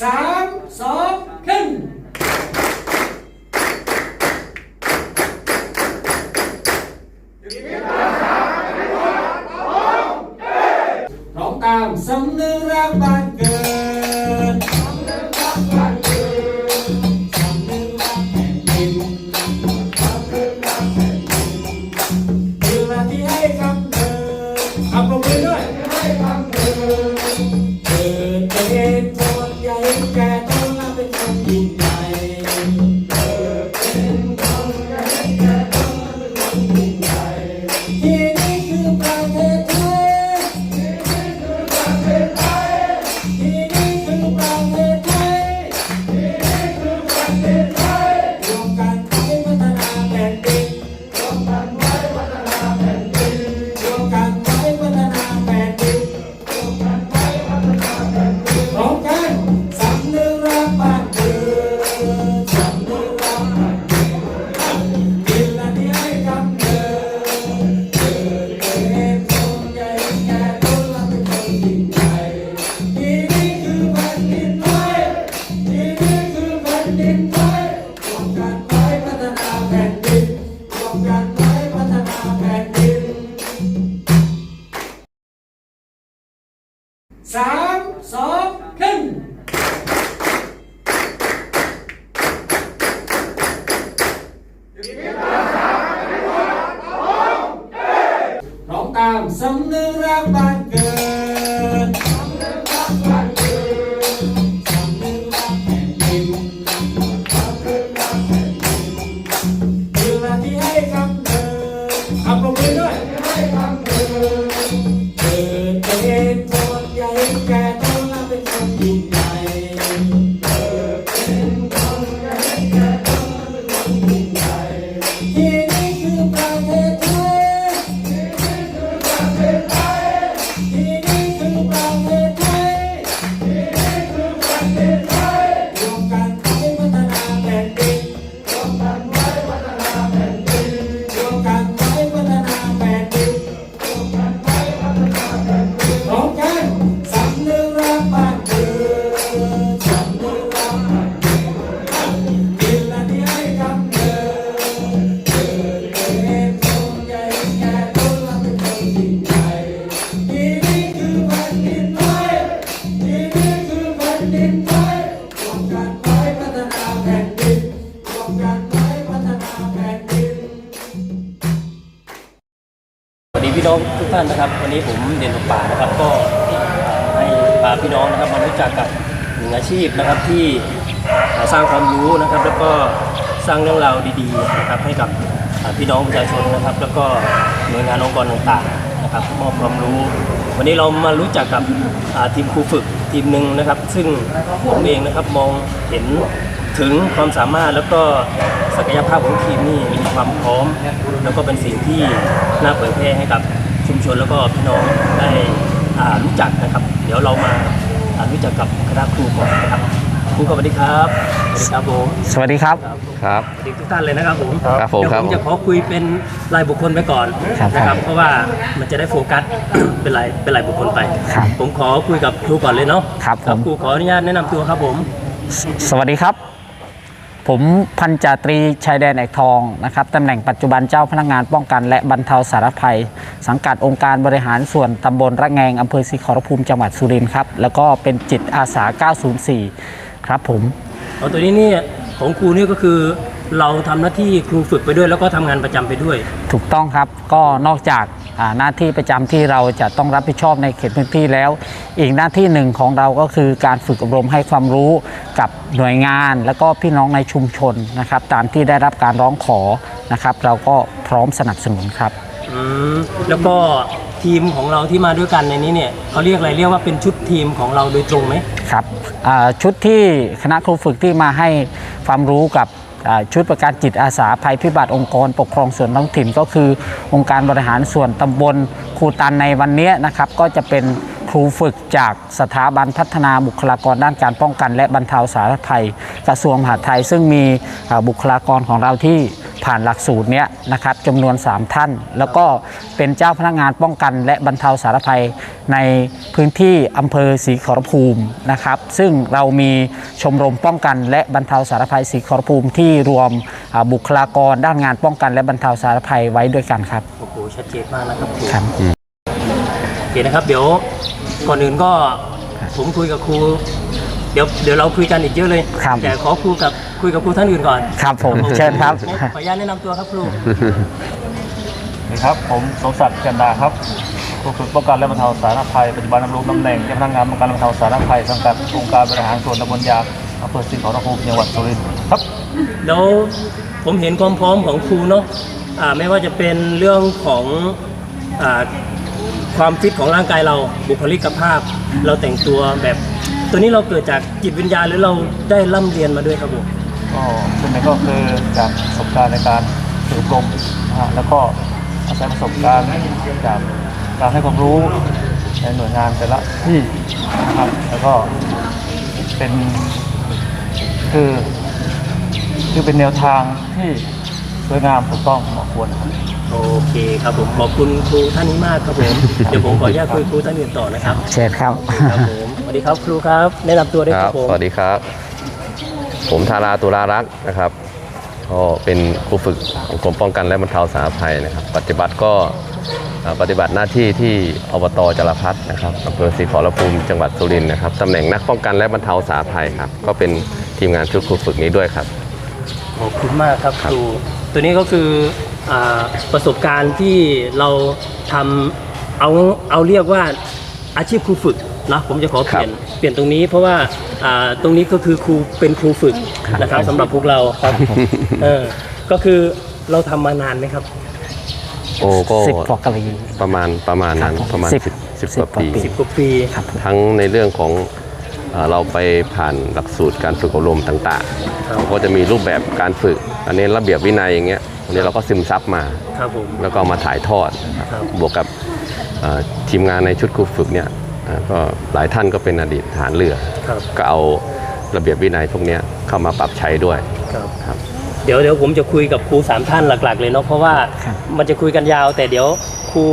สามสองขึ้นร้องตามสำนึกรักบ้า ชีพนะครับที่สร้างความรู้นะครับ แล้วก็สร้างเรื่องราวดีๆนะครับให้กับพี่น้องประชาชนนะครับ แล้วก็หน่วยงานองค์กรต่างๆนะครับมอบความรู้ วันนี้เรามารู้จักกับทีมครูฝึกทีมหนึ่งนะครับ ซึ่งผมเองนะครับมองเห็นถึงความสามารถแล้วก็ศักยภาพของทีมนี่มีความพร้อม แล้วก็เป็นสิ่งที่น่าเผยแพร่ให้กับชุมชนแล้วก็พี่น้องได้รู้จักนะครับ เดี๋ยวเรามา อ่ารู้จักกับคณะครูก่อนนะครับครูครับสวัสดีครับสวัสดีครับผมสวัสดีครับครับ ครับ สวัสดีทุกท่านเลยนะครับผมครับผมเดี๋ยวครัผบมจะขอคุยเป็นรายบุคคลไปก่อนครับนะครับ เพราะว่ามันจะได้โฟกัส เป็นรายเป็นรายบุคคลไป ครับผมขอคุยกับครูก่อนเลยเนาะครับผม ครูขออนุญาตแนะนำตัวครับผมสสวัสดีครับ ผมพันจาตรีชายแดนแอกทองนะครับตำแหน่งปัจจุบันเจ้าพนักงานป้องกัน และบรรเทาสาธารณภัย สังกัดองค์การบริหารส่วนตำบลระแงงอำเภอศรีขอรภูมิจังหวัดสุรินทร์ครับ แล้วก็เป็นจิตอาสา 904 ครับผมเอาตัวนี้นี่ของครูนี่ก็คือเราทำหน้าที่ครูฝึกไปด้วย แล้วก็ทำงานประจำไปด้วย ถูกต้องครับก็นอกจากอ่า หน้าที่ประจำที่เราจะต้องรับผิดชอบในเขตพื้นที่แล้ว อีกหน้าที่หนึ่งของเราก็คือการฝึกอบรมให้ความรู้กับหน่วยงาน แล้วก็พี่น้องในชุมชนนะครับ ตามที่ได้รับการร้องขอนะครับ เราก็พร้อมสนับสนุนครับอืมแล้วก็ทีมของเราที่มาด้วยกันในนี้เนี่ยเขาเรียกอะไรเรียกว่าเป็นชุดทีมของเราโดยตรงไหมครับอ่าชุดที่คณะครูฝึกที่มาให้ความรู้กับอ่า ชุดประการจิตอาสาภัยพิบัติองค์กรปกครองส่วนท้องถิ่น ก็คือองค์การบริหารส่วนตำบลครูตันในวันนี้นะครับก็จะเป็นครูฝึกจากสถาบันพัฒนาบุคลากรด้านการป้องกัน และบรรเทาสาธารณภัยกระทรวงมหาดไทย ซึ่งมีบุคลากรของเราที่ ผผ่านหลักสูตรเนี้ยนะครับจำนวน 3 ท่าน แล้วก็เป็นเจ้าพนักงานป้องกัน และบรรเทาสาธารณภัยในพื้นที่อำเภอศรีขอรภูมินะครับ ซึ่งเรามีชมรมป้องกัน และบรรเทาสาธารณภัยศรีขอรภูมิที่รวมอ่าบุคลากรด้านงานป้องกันและบรรเทาสาธารณภัยไว้ด้วยกันครับโอ้โหชัดเจนมากนะครับครูครับโอเคนะครับเดี๋ยวก่อนอื่นก็ผมคุยกับครูเดี๋ยวเดี๋ยวเราคุยกันอีกเยอะเลย ครับ แต่ขอครูกับคุยกับครูท่านอื่นก่อนครับผมเชิญครับ ขออนุญาตแนะนำตัวครับครูสวัสดีครับ ผมสมศักดิ์จันดาครับครูฝึกป้องกันและบรรเทาสาธารณภัยปัจจุบันดำรงตำแหน่งเจ้าพนักงานป้องกันและบรรเทาสาธารณภัยสังกัดองค์การบริหารส่วนตำบลยางอำเภอศรีขอรภูมิจังหวัดสุรินทร์ครับ แล้วผมเห็นความพร้อมของครูเนาะอ่าไม่ว่าจะเป็นเรื่องของอาความฟิตของร่างกายเราบุคลิกภาพ เราแต่งตัวแบบ ตัวนี้เราเกิดจากจิตวิญญาณหรือเราได้ร่ำเรียนมาด้วยครับผมก็ส่วนใหญ่ก็คือจากประสบการณ์ในการฝึกอบรมนะฮะแล้วก็อาศัยประสบการณ์จากการให้ความรู้ในหน่วยงานแต่ละที่นะครับแล้วก็เป็นคือคือเป็นแนวทางที่สวยงามถูกต้องเหมาะควรครับ โอเคครับผมขอบคุณครูท่านนี้มากครับผมเดี๋ยวผมขออนุญาตคุยครูท่านอื่นต่อนะครับ เชิญครับ ครับผม สวัสดีครับครูครับ แนะนำตัวด้วยคครัรับบผมสวัสดีครับ ผมธาราตุลารักษ์นะครับก็เป็นครูฝึกของกรมป้องกันและบรรเทาสาธารณภัยนะครับปัจจุบันก็เอ่อปฏิบัติหน้าที่ที่อบตจรพัฒน์นะครับอำเภอศรีขอรภูมิจังหวัดสุรินทร์นะครับตำแหน่งนักป้องกันและบรรเทาสาธารณภัยครับ ก็เป็นทีมงานชุดครูฝึกนี้ด้วยครับ ขอบคุณมากครับครู ตัวนี้ก็คืออาประสบการณ์ที่เราทำเอาเอาเรียกว่าอาชีพครูฝึก นะผมจะขอเปลี่ยนเปลี่ยนตรงนี้เพราะว่าอ่าตรงนี้ก็คือครูเป็นครูฝึกนะครับสำหรับพวกเราครับเออก็คือเราทำมานานไหมครับ โอ้ก็สิบกว่ากะลีประมาณประมาณนั้นครับผมประมาณสิบ10 10กว่าปี สิบกว่าปีครับผมทั้งในเรื่องของเอ่อเราไปผ่านหลักสูตรการฝึกอบรมต่างๆเราก็จะมีรูปแบบการฝึก อันนี้ระเบียบวินัยอย่างเงี้ยอันนี้เราก็ซึมซับมา ครับผม แล้วก็เอามาถ่ายทอดนะครับครับบวกกับเอ่อทีมงานในชุดครูฝึกเนี่ยเอ่อ ก็หลายท่านก็เป็นอดีตทหารเรือครับก็เอาระเบียบวินัยพวกเนี้ยเข้ามาปรับใช้ด้วยครับครับเดี๋ยวเดี๋ยวผมจะคุยกับครูสามท่านหลัก ๆ เลยเนาะเพราะว่าครับมันจะคุยกันยาว แต่เดี๋ยวครู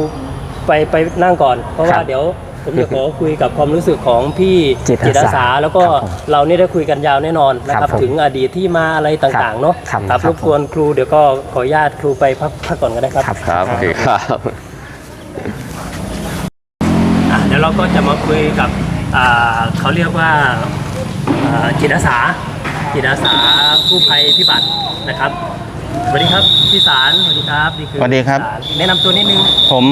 ไปไปนั่งก่อน เพราะว่าครับเดี๋ยวผมจะขอคุยกับความรู้สึกของพี่จิตอาสา แล้วก็ครับผมเรานี่ได้คุยกันยาวแน่นอนนะคครัรับบผมถึงอดีตที่มาอะไรต่างๆเนาะครับครับครัรบบกวนครูเดี๋ยวก็ขออนุญาตครูไปพักพักก่อนก็ได้ครับครับครับโอเคครับ อะ เดี๋ยวเราก็จะมาคุยกับอ่าเขาเรียกว่าอ่าจิตอาสาจิตอาสากู้ภัยพิบัตินะครับสวัสดีครับพี่สารสวัสดีครับนี่คือสวัสดีครับพี่สารแนะนำตัวนิดนึงผม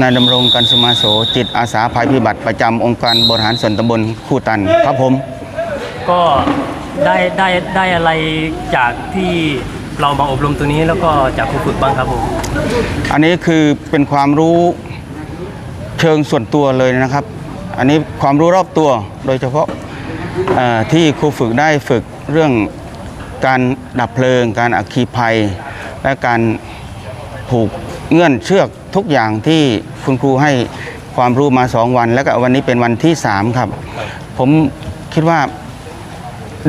นายดำรงกันสุมาโสจิตอาสาภัยพิบัติประจำองค์การบริหารส่วนตำบลคู่ตันครับผม ก็ได้ได้ได้อะไรจากที่เรามาอบรมตัวนี้แล้วก็จากครูฝึกบ้างครับผม อันนี้คือเป็นความรู้ เชิงส่วนตัวเลยนะครับ อันนี้ความรู้รอบตัวโดยเฉพาะที่ครูฝึกได้ฝึกเรื่องการดับเพลิง การอัคคีภัย และการผูกเงื่อนเชือกทุกอย่างที่คุณครูให้ความรู้มาสองวัน แล้วก็วันนี้เป็นวันที่สามครับ ผมคิดว่า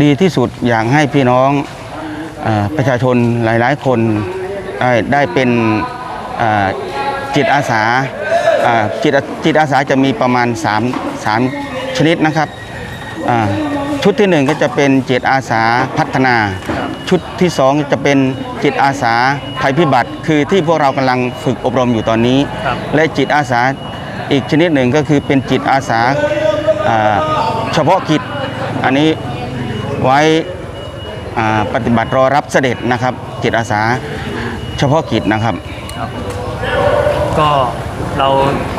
ดีที่สุดอยากให้พี่น้องอประชาชนหลาย ๆ คนได้ได้เป็นจิตอาสา จิตอาจิตอาสาจะมีประมาณ 3 3 ชนิดนะครับอ่าชุดที่หนึ่งก็จะเป็นจิตอาสาพัฒนา ชุดที่สองจะเป็นจิตอาสาภัยพิบัติ คือที่พวกเรากำลังฝึกอบรมอยู่ตอนนี้ครับและจิตอาสาอีกชนิดหนึ่งก็คือเป็นจิตอาสาอ่าเฉพาะกิจอันนี้ไว้อ่าปฏิบัติรอรับเสด็จนะครับ จิตอาสาเฉพาะกิจนะครับ ก็เรา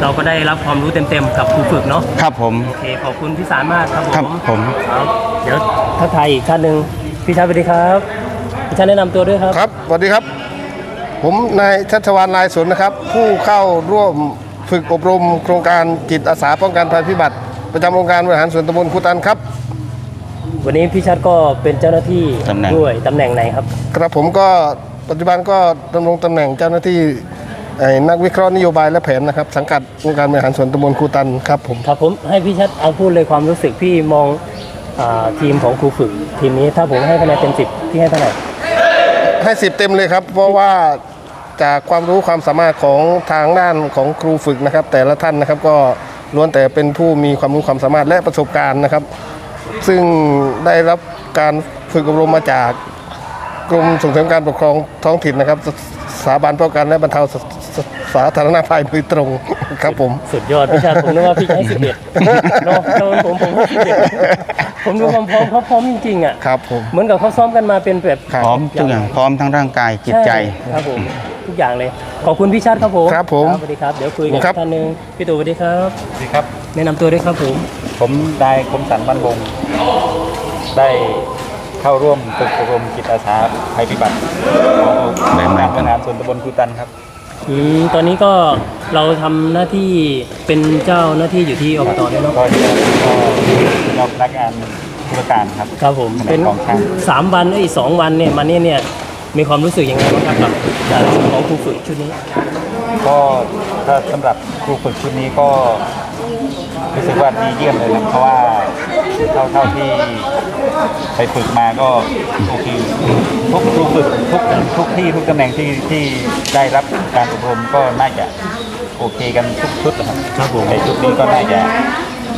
เราก็ได้รับความรู้เต็มๆกับครูฝึกเนาะครับผม โอเคขอบคุณพี่สารมากครับผมครับผม ครับเดี๋ยวทักทายอีกท่านหนึ่งพี่ชายสวัสดีครับพี่ชายแนะนำตัวด้วยครับ ครับ สวัสดีครับ ผมนายชัชวานลายสนนะครับ ผู้เข้าร่วมฝึกอบรมโครงการจิตอาสาป้องกันภัยพิบัติ ประจำองค์การบริหารส่วนตำบลคูตันครับ วันนี้พี่ชัดก็เป็นเจ้าหน้าที่ตำแหน่ง ด้วยตำแหน่งไหนครับครับผมก็ปัจจุบันก็ดำรงตำแหน่งเจ้าหน้าที่ไอ้ นักวิเคราะห์นโยบายและแผนนะครับ สังกัดองค์การบริหารส่วนตำบลคูตันครับผมครับผมให้พี่ชัดเอาพูดเลยความรู้สึกพี่มองอาทีมของครูฝึก ทีมนี้ถ้าผมให้คะแนนเต็มสิบพี่ให้เท่าไหร่ให้สิบเต็มเลยครับ เพราะว่าจากความรู้ความสามารถของทางด้านของครูฝึกนะครับ แต่ละท่านนะครับก็ล้วนแต่เป็นผู้มีความรู้ความสามารถและประสบการณ์นะครับ ซึ่งได้รับการฝึกอบรมมาจากกรมส่งเสริมการปกครองท้องถิ่นนะครับสสถาบันป้องกันและบรรเทา สสสาธารณภัยโดยตรงครับผม สุดยอดพี่ชาติผมนึกว่าพี่จะให้สิบเอ็ดเนาะโดนผมผมให้สิบเอ็ดผมดูความพร้อมเขาพร้อมจริงๆอะครับผมเหมือนกับเขาซ้อมกันมาเป็นแบบครับพร้อมทุกอย่างพร้อมทั้งร่างกายจิตใจช่ครับผมทุกอย่างเลย ขอบคุณพี่ชาติครับผมครับผมสวัสดีครับเดี๋ยวคุยกับครับท่านหนึงพี่ตู่สวัสดีครับสวัสดีครับ แนะนำตัวด้วยครับผม ผมนายคมสันบันวงศ์ได้เข้าร่วมฝึกอบรมจิตอาสาภัยพิบัติของได้ไหมการครับบริหารส่วนตำบลคูตันครับ อืมตอนนี้ก็เราทำหน้าที่เป็นเจ้าหน้าที่อยู่ที่อบตด้วยเนาะก็ที่ก็เป็นพนักงานธุรการครับ ครับผมแผนกเป็นกองช่าง สามวันไอ้ยสองวันเนี่ยมาเนี่ยเนี่ยมีความรู้สึกยังไงบ้างครับกับการของครูฝึกชุดนี้ ก็ถ้าสำหรับครูฝึกชุดนี้ก็รู้สึกว่าดีเยี่ยมเลยนะเพราะว่าเท่าเท่าที่ ไปฝึกมาก็โอเคทุกครูฝึกทุกทุกที่ทุกตำแหน่งที่ที่ได้รับการอบรมก็น่าจะโอเคกันทุกชุดนะครับครับผมในชุดนี้ก็น่าจะ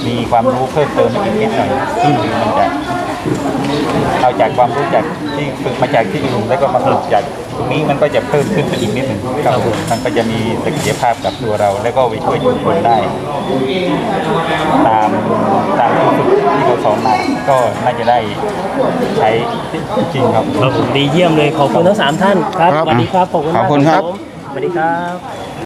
มีความรู้เพิ่มเติมอีกนิดหน่อยซึ่งมันจะ เอาจากความรู้จากที่ฝึกมาจากที่อื่นแล้วก็มาฝึกจากตรงนี้มันก็จะเพิ่มขึ้นไปอีกนิดหนึ่งครับผมมันก็จะมีศักยภาพกับตัวเรา แล้วก็ไปช่วยชุมชนได้ ตามตามที่ฝึกที่เขาสอนมาก็น่าจะได้ใช้จริงๆครับ ครับผมดีเยี่ยมเลยขอบคุณทั้งสามท่านครับครับ สวัสดีครับขอบคุณมากขอบคุณครับ ผมสวัสดีครับ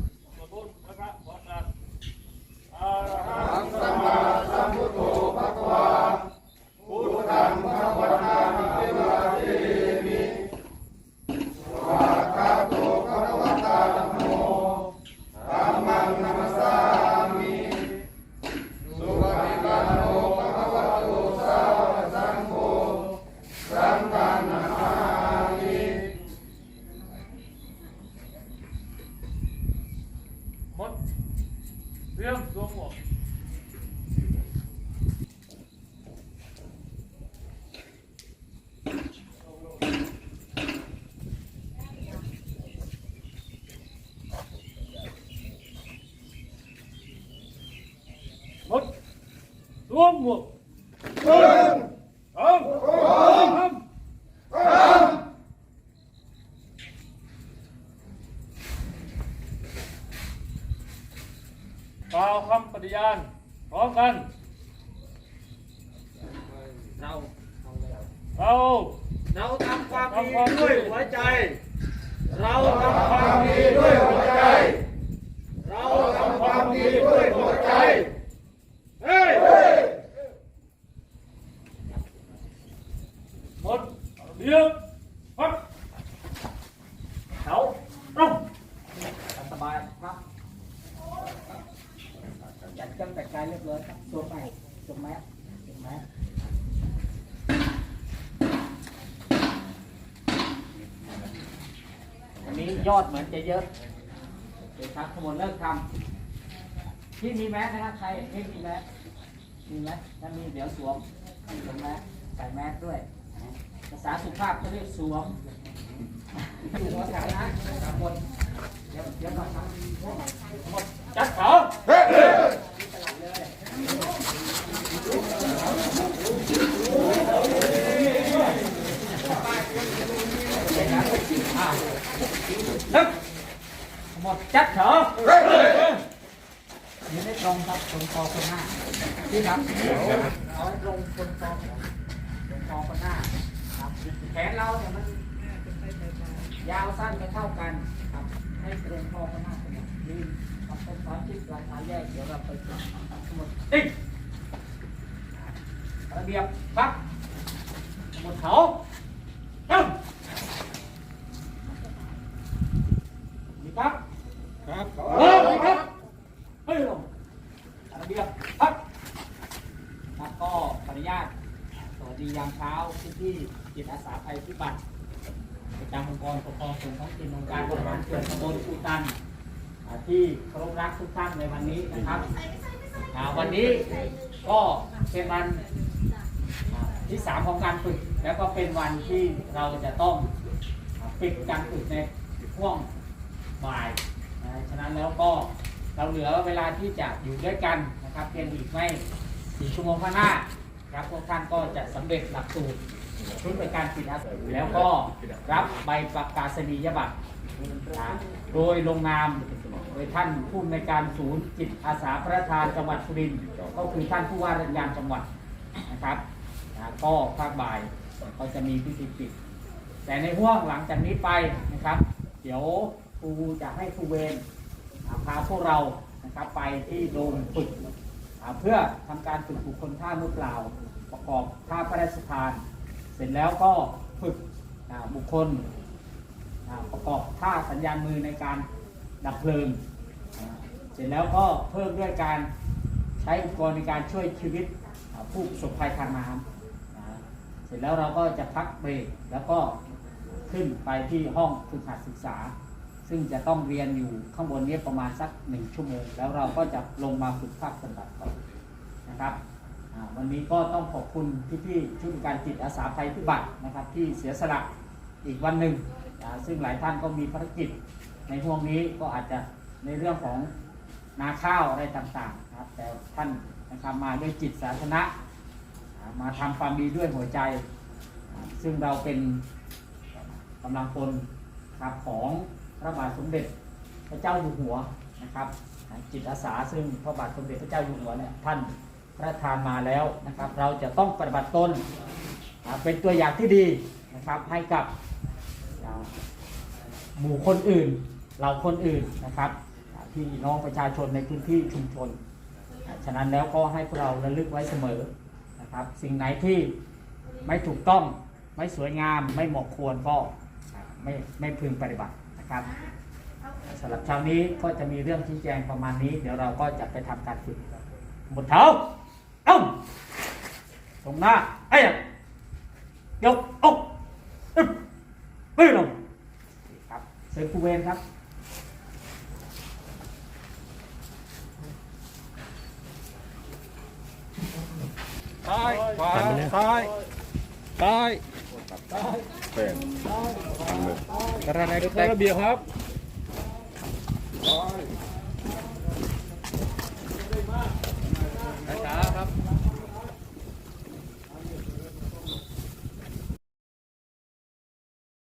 Deus do amor. เราทำความดีด้วยหัวใจ เราทำความดีด้วยหัวใจ เราทำความดีด้วยหัวใจ เฮ้ย หนึ่งพักเขาตรง สบายครับจัดเครื่องแต่งกายเรียบร้อยครับตัวไปสวมแมสสวมแมส วันนี้ยอดเหมือนจะเยอะเดี๋ยวครับขบวนเลิกทำที่มีแมสนะครับใครไม่มีแมสมีแมถ้ามีเดี๋ยวสวมสวมแมสใส่แมสด้วย ภาษาสุภาพเขาเรียกสวมอยู่หัวแถวนะสามคนเดี๋ยวเดี๋ยวก่อนครับจัดเขา หมดจัดเถอะยืนได้ตรงครับตรงคอคนหน้าพี่ครับเอาให้ตรงคนคอตรงคอคนหน้าครับแขนเราเนี่ยมันยาวสั้นไม่เท่ากันครับให้ตรงคอคนหน้าเป็นยืนครับเป็นตอนที่ปลายขาแยกเดี๋ยวเราไปจับทั้งหมดติ้งระเบียบปั๊บหมดเขาตึ้งนี่ครับ ครับ เออครับเฮ้ยลงระเบียบครับครับก็ขออนุญาตสวัสดียามเช้าที่ที่ จิตอาสาภัยพิบัติประจำองค์กรปกครองส่วนท้องถิ่นองค์การบริหารส่วนตำบลอุตันที่เคารพรักทุกท่านในวันนี้นะครับวันนี้ก็เป็นวันที่สามของการฝึก แล้วก็เป็นวันที่เราจะต้องปิดการฝึกในช่วงบ่ายฉะนั้นแล้วก็เราเหลือเวลาที่จะอยู่ด้วยกันนะครับเพียงอีกไม่สี่ชั่วโมงข้างหน้าครับพวกท่านก็จะสำเร็จหลักสูตร ชุดบริการจิตอาสาแล้วก็รับใบประกาศนียบัตรนะโดยลงนามโดยท่านผู้ในการศูนย์จิตอาสาพระทานจังหวัดสุรินทร์ก็คือท่านผู้ว่าราชการจังหวัดนะครับนะก็ภาคบ่ายก็จะมีพิธีปิด แต่ในห่วงหลังจากนี้ไปนะครับ เดี๋ยวครูจะให้ครูเวรพาพวกเรานะครับไปที่โดมฝึกเพื่อทำการฝึกบุคคลท่ามือเปล่าประกอบท่าพระราชทาน ร็จแล้วก็ฝึกบุคคลประกอบท่าสัญญาณมือในการดับเพลิง เสร็จแล้วก็เพิ่มด้วยการใช้อุปกรณ์ในการช่วยชีวิตผู้ประสบภัยทางน้ำเสร็จแล้วเราก็จะพักเบรกแล้วก็ขึ้นไปที่ห้องฝึกหัดศึกษา ซึ่งจะต้องเรียนอยู่ข้างบนนี้ประมาณสักหนึ่งชั่วโมง แล้วเราก็จะลงมาฝึกภาคปฏิบัติต่อนะครับ วันนี้ก็ต้องขอบคุณพี่ๆชุดการจิตอาสาภัยพิบัตินะครับ ที่เสียสละอีกวันหนึ่ง ซึ่งหลายท่านก็มีภารกิจในห่วงนี้ก็อาจจะในเรื่องของนาข้าวอะไรต่างๆนะครับ แต่ท่านนะครับมาด้วยจิตสาธารณะมาทำความดีด้วยหัวใจ ซึ่งเราเป็นกำลังพลครับของพระบาทสมเด็จพระเจ้าอยู่หัวนะครับจิตอาสาซึ่งพระบาทสมเด็จพระเจ้าอยู่หัวเนี่ยท่าน พระราทานมาแล้วนะครับ เราจะต้องปฏิบัติตนเป็นตัวอย่างที่ดีนะครับให้กับหมู่คนอื่นเราคนอื่นนะครับที่น้องประชาชนในพื้นที่ชุมชน ฉะนั้นแล้วก็ให้พวกเราระลึกไว้เสมอนะครับ สิ่งไหนที่ไม่ถูกต้องไม่สวยงามไม่เหมาะควรก็ไม่ไม่พึงปฏิบัตินะครับสำหรับเช้านี้ก็จะมีเรื่องชี้แจงประมาณนี้ เดี๋ยวเราก็จะไปทำการฝึกหมดเท้า งหน้าไอ้ยยกอกปึ๊บปึ๊บลงครับเซิร์ฟคูเวนครับซ้ายขวาซ้ายซ้ายซ้ายเป็นทำเลยกระไรก็แตกระเบียบครับช้าครับ